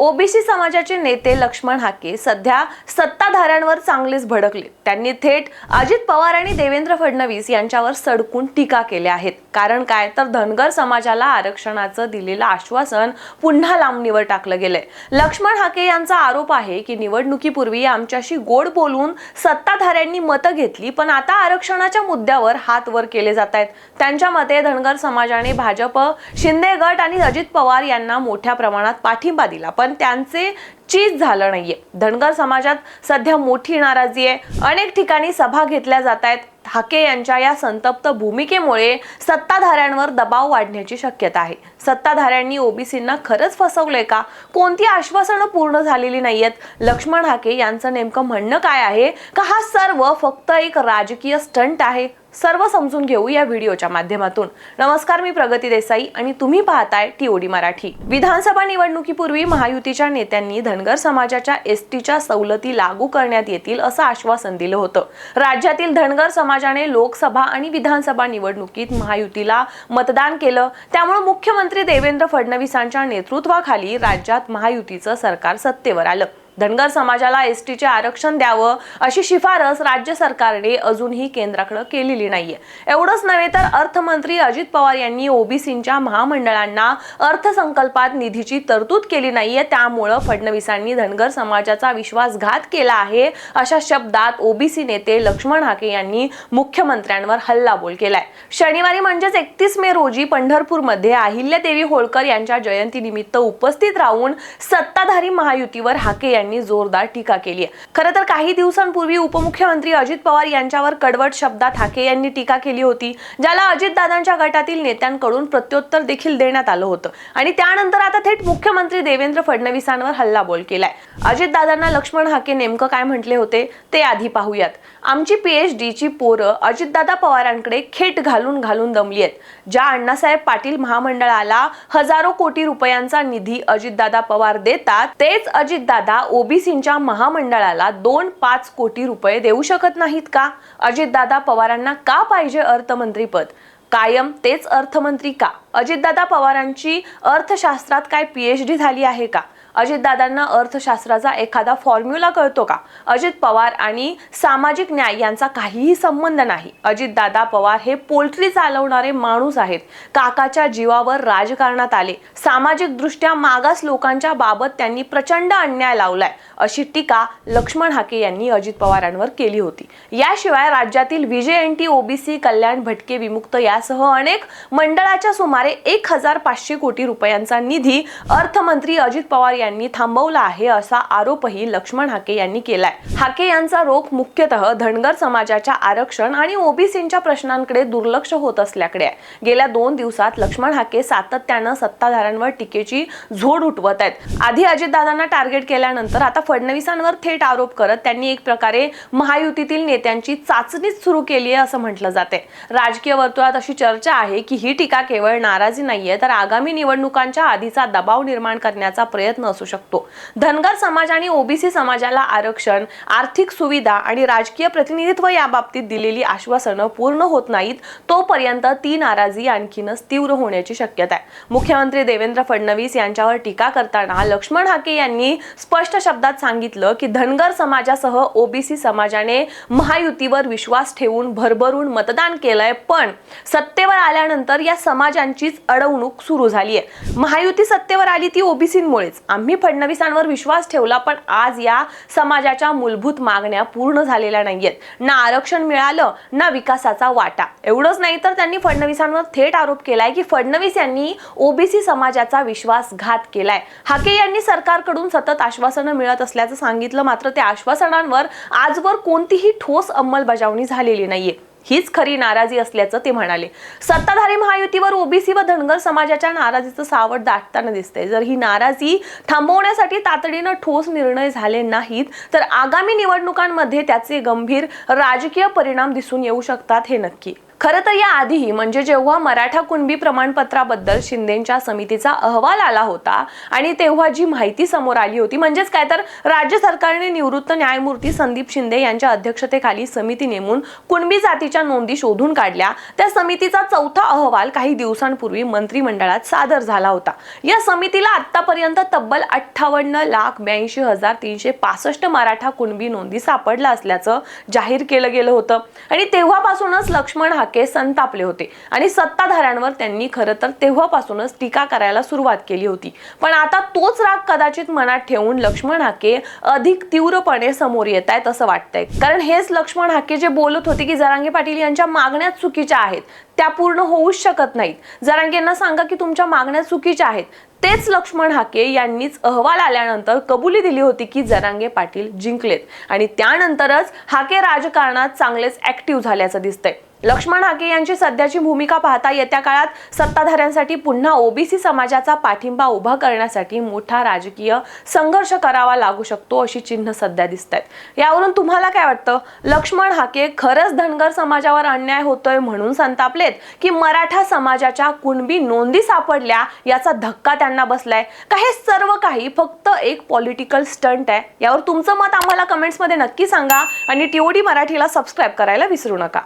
OBC समाजाचे नेते लक्ष्मण हाके सध्या सत्ताधाऱ्यांवर चांगलेच भडकले. त्यांनी थेट अजित पवार आणि देवेंद्र फडणवीस यांच्यावर सडकून टीका केल्या आहेत. कारण काय? तर धनगर समाजाला आरक्षणाचं दिलेलं आश्वासन पुन्हा लांबणीवर टाकलं गेलंय. लक्ष्मण हाके यांचा आरोप आहे की निवडणुकीपूर्वी आमच्याशी गोड बोलून सत्ताधाऱ्यांनी मतं घेतली पण आता आरक्षणाच्या मुद्द्यावर हात वर केले जात आहेत. त्यांच्या मते धनगर समाजाने भाजप शिंदे गट आणि अजित पवार यांना मोठ्या प्रमाणात पाठिंबा दिला पण त्यांचे चीज झालं नाहीये. धनगर समाजात सध्या मोठी नाराजी आहे. अनेक ठिकाणी सभा घेतल्या जात आहेत. हाके यांच्या या संतप्त भूमिकेमुळे सत्ताधाऱ्यांवर दबाव वाढण्याची शक्यता आहे. सत्ताधाऱ्यांनी ओबीसींना खरंच फसवलंय का? कोणती आश्वासनं पूर्ण झालेली नाहीयेत? लक्ष्मण हाके यांचं नेमकं म्हणणं काय आहे? का हा सर्व फक्त एक राजकीय स्टंट आहे? सर्व समजून घेऊ या व्हिडिओच्या माध्यमातून. नमस्कार मी प्रगती देसाई आणि तुम्ही पाहताय टीओडी मराठी. विधानसभा निवडणुकीपूर्वी महायुतीच्या नेत्यांनी धनगर धनगर समाजाच्या एस टीच्या सवलती लागू करण्यात येतील असं आश्वासन दिलं होतं. राज्यातील धनगर समाजाने लोकसभा आणि विधानसभा निवडणुकीत महायुतीला मतदान केलं. त्यामुळे मुख्यमंत्री देवेंद्र फडणवीसांच्या नेतृत्वाखाली राज्यात महायुतीचं सरकार सत्तेवर आलं. धनगर समाजाला एस टीचे आरक्षण द्यावं अशी शिफारस राज्य सरकारने अजूनही केंद्राकडे केलेली नाहीये. एवढंच नव्हे तर अर्थमंत्री अजित पवार यांनी ओबीसींच्या महामंडळांना अर्थसंकल्पात निधीची तरतूद केली नाहीये त्यामुळं फडणवीसांनी धनगर समाजाचा विश्वासघात केला आहे अशा शब्दात ओबीसी नेते लक्ष्मण हाके यांनी मुख्यमंत्र्यांवर हल्लाबोल केलाय. शनिवारी म्हणजेच एकतीस मे रोजी पंढरपूरमध्ये अहिल्यादेवी होळकर यांच्या जयंतीनिमित्त उपस्थित राहून सत्ताधारी महायुतीवर हाके यांनी जोरदार टीका केली आहे. खरं तर काही दिवसांपूर्वी उपमुख्यमंत्री अजित पवार यांच्यावर कडवट शब्दात हाके यांनी टीका केली होती ज्याला अजितदादांच्या गटातील नेत्यांकडून प्रत्युत्तर देखील देण्यात आलं होतं. आणि त्यानंतर आता थेट मुख्यमंत्री देवेंद्र फडणवीसांवर हल्लाबोल केलाय. अजितदादांना लक्ष्मण हाके नेमकं काय म्हटले होते ते आधी पाहूयात. आमची पीएचडी ची पोरं अजितदादा पवारांकडे खेट घालून घालून दमली आहेत. ज्या अण्णासाहेब पाटील महामंडळाला हजारो कोटी रुपयांचा निधी अजितदादा पवार देतात तेच अजितदादा ओबीसींच्या महामंडळाला दोन पाच कोटी रुपये देऊ शकत नाहीत का? अजितदादा पवारांना का पाहिजे अर्थमंत्रीपद? कायम तेच अर्थमंत्री का? अजितदादा पवारांची अर्थशास्त्रात काय पीएचडी झाली आहे का? अजितदादांना अर्थशास्त्राचा एखादा फॉर्म्युला कळतो का? अजित पवार आणि सामाजिक न्याय यांचा काहीही संबंध नाही. अजितदादा पवार हे पोल्ट्री चालवणारे माणूस आहेत. काकाच्या जीवावर राजकारणात आले. सामाजिक दृष्ट्या मागास लोकांच्या बाबत त्यांनी प्रचंड अन्याय लावलाय अशी टीका लक्ष्मण हाके यांनी अजित पवारांवर केली होती. याशिवाय राज्यातील V J N T OBC कल्याण भटके विमुक्त यासह अनेक मंडळाच्या सुमारे एक हजार पाचशे कोटी रुपयांचा निधी अर्थमंत्री अजित पवार यांनी थांबवला आहे असा आरोपही लक्ष्मण हाके यांनी केलाय. हाके यांचा रोख मुख्यतः धनगर समाजाच्या आरक्षण आणि ओबीसींच्या प्रश्नांकडे दुर्लक्ष होत असल्याकडे आहे. गेल्या दोन दिवसात लक्ष्मण हाके सातत्यानं सत्ताधाऱ्यांवर टीकेची झोड उठवत आहेत. आधी अजितदादांना टार्गेट केल्यानंतर आता फडणवीसांवर थेट आरोप करत त्यांनी एक प्रकारे महायुतीतील नेत्यांची चाचणीच सुरू केली आहे असं म्हटलं जाते राजकीय वर्तुळात अशी चर्चा आहे की ही टीका केवळ नाराजी नाहीये तर आगामी निवडणुकांच्या आधीचा दबाव निर्माण करण्याचा प्रयत्न असू शकतो. धनगर समाज आणि ओबीसी समाजाला आरक्षण आर्थिक सुविधा आणि राजकीय प्रतिनिधित्व याबाबतीत दिलेली आश्वासनं पूर्ण होत नाहीत तोपर्यंत ती नाराजी आणखीनच तीव्र होण्याची शक्यता आहे. मुख्यमंत्री देवेंद्र फडणवीस यांच्यावर टीका करताना लक्ष्मण हाके यांनी स्पष्ट शब्दात सांगितलं की धनगर समाजासह ओबीसी समाजाने महायुतीवर विश्वास ठेवून भरभरून मतदान केलंय पण सत्तेवर आल्यानंतर या समाजांचीच अडवणूक सुरू झाली आहे महायुती सत्तेवर आली ती ओबीसीमुळेच. आम्ही फडणवीसांवर विश्वास ठेवला पण आज या समाजाच्या मूलभूत मागण्या पूर्ण झालेल्या नाहीयेत. ना आरक्षण मिळालं ना विकासाचा वाटा. एवढंच नाही तर त्यांनी फडणवीसांवर थेट आरोप केलाय की फडणवीस यांनी ओबीसी समाजाचा विश्वासघात केलाय. हाके यांनी सरकारकडून सतत आश्वासनं मिळत असल्याचं सांगितलं मात्र त्या आश्वासनांवर आजवर कोणतीही ठोस अंमलबजावणी झालेली नाहीये. हीच खरी नाराजी असल्याचं ते म्हणाले. सत्ताधारी महायुतीवर ओबीसी व धनगर समाजाच्या नाराजीचं सावट दाटताना दिसतंय. जर ही नाराजी थांबवण्यासाठी तातडीनं ठोस निर्णय झाले नाहीत तर आगामी निवडणुकांमध्ये त्याचे गंभीर राजकीय परिणाम दिसून येऊ शकतात हे नक्की. खरं तर या आधीही म्हणजे जेव्हा मराठा कुणबी प्रमाणपत्राबद्दल शिंदेच्या समितीचा अहवाल आला होता आणि तेव्हा जी माहिती समोर आली होती म्हणजेच काय तर राज्य सरकारने निवृत्त न्यायमूर्ती संदीप शिंदे यांच्या अध्यक्षतेखाली समिती नेमून कुणबी जातीच्या नोंदी शोधून काढल्या. त्या समितीचा चौथा अहवाल काही दिवसांपूर्वी मंत्रिमंडळात सादर झाला होता. या समितीला आतापर्यंत तब्बल अठ्ठावन्न लाख ब्याऐंशी हजार तीनशे पासष्ट मराठा कुणबी नोंदी सापडल्या असल्याचं जाहीर केलं गेलं होतं. आणि तेव्हापासूनच लक्ष्मण हाके संतापले होते. आणि सत्ताधाऱ्यांवर त्यांनी खरं तर तेव्हापासूनच टीका करायला सुरुवात केली होती. पण आता तोच राग कदाचित मनात ठेवून लक्ष्मण हाके अधिक तीव्रपणे समोर येत आहेत असं वाटतंय. कारण हेच लक्ष्मण हाके जे बोलत होते की जरांगे पाटील यांच्या मागण्या चुकीच्या आहेत त्या पूर्ण होऊच शकत नाहीत. जरांगेंना सांगा की तुमच्या मागण्या चुकीच्या आहेत. तेच लक्ष्मण हाके यांनीच अहवाल आल्यानंतर कबुली दिली होती की जरांगे पाटील जिंकलेत. आणि त्यानंतरच हाके राजकारणात चांगलेच ऍक्टिव्ह झाल्याचं दिसतंय. लक्ष्मण हाके यांची सध्याची भूमिका पाहता येत्या काळात सत्ताधाऱ्यांसाठी पुन्हा ओबीसी समाजाचा पाठिंबा उभा करण्यासाठी मोठा राजकीय संघर्ष करावा लागू शकतो अशी चिन्ह सध्या दिसत आहेत यावरून तुम्हाला काय वाटतं? लक्ष्मण हाके खरंच धनगर समाजावर अन्याय होतोय म्हणून संतापलेत की मराठा समाजाच्या कुणबी नोंदी सापडल्या याचा धक्का त्यांना बसलाय? का हे सर्व काही फक्त एक पॉलिटिकल स्टंट आहे? यावर तुमचं मत आम्हाला कमेंट्समध्ये नक्की सांगा आणि टीओडी मराठीला सबस्क्राईब करायला विसरू नका.